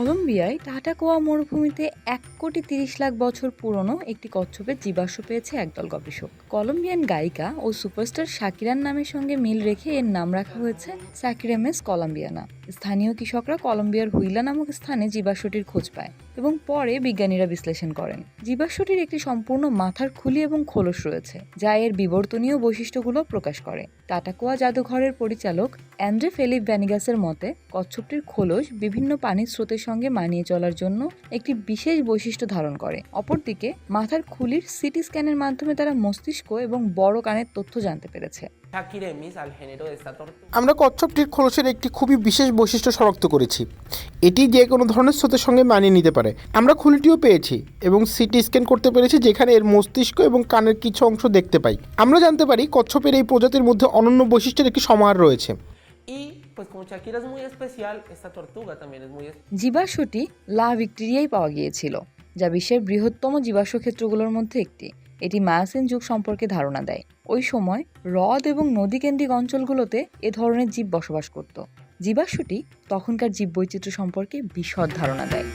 কলম্বিয়ায় টাটাকোয়া মরুভূমিতে এক কোটি তিরিশ লাখ বছর পুরনো একটি কচ্ছপের জীবাশ্ম পেয়েছে একদল গবেষক। কলম্বিয়ান গায়িকা ও সুপারস্টার শাকিরার নামের সঙ্গে মিল রেখে এর নাম রাখা হয়েছে স্যাকিরেমেস কলম্বিয়ানা। স্থানীয় কৃষকরা কলম্বিয়ার হুইলা নামক স্থানে জীবাশ্মটির খোঁজ পায় এবং পরে বিজ্ঞানীরা বিশ্লেষণ করেন। জীবাশ্মটির একটি সম্পূর্ণ মাথার খুলি এবং খোলস রয়েছে, যা এর বিবর্তনীয় বৈশিষ্ট্যগুলো প্রকাশ করে। টাটাকোয়া জাদুঘরের পরিচালক অ্যান্ড্রে ফেলিপ ভ্যানিগাসের মতে, কচ্ছপটির খোলস বিভিন্ন পানির স্রোতের সঙ্গে মানিয়ে চলার জন্য একটি বিশেষ বৈশিষ্ট্য ধারণ করে। অপরদিকে মাথার খুলির সিটি স্ক্যানের মাধ্যমে তারা মস্তিষ্ক এবং বড় কানের তথ্য জানতে পেরেছে. আমরা কচ্ছপটির খোলসের একটি খুবই বিশেষ বৈশিষ্ট্য শনাক্ত করেছি। এটি যে কোনো ধরনের স্রোতের সঙ্গে মানিয়ে নিতে পারে। আমরা খুলিটিও পেয়েছি এবং সিটি স্ক্যান করতে পেরেছি যেখানে এর মস্তিষ্ক এবং কানের কিছু অংশ দেখতে পাই। আমরা জানতে পারি কচ্ছপের এই প্রজাতির মধ্যে অনন্য বৈশিষ্ট্যের একটি সমাহার রয়েছে। Pues como Shakira es muy especial, esta tortuga también es muy. জীবাশ্মটি লা ভিক্টোরিয়ায় পাওয়া গিয়েছিল যা বিশ্বের বৃহত্তম জীবাশ্ম ক্ষেত্রগুলোর মধ্যে একটি। এটি মায়াসিন যুগ সম্পর্কে ধারণা দেয়। ওই সময় হ্রদ এবং নদীকেন্দ্রিক অঞ্চলগুলোতে এ ধরনের জীব বসবাস করত। জীবাশ্মটি তখনকার জীববৈচিত্র্য সম্পর্কে বিশদ ধারণা দেয়।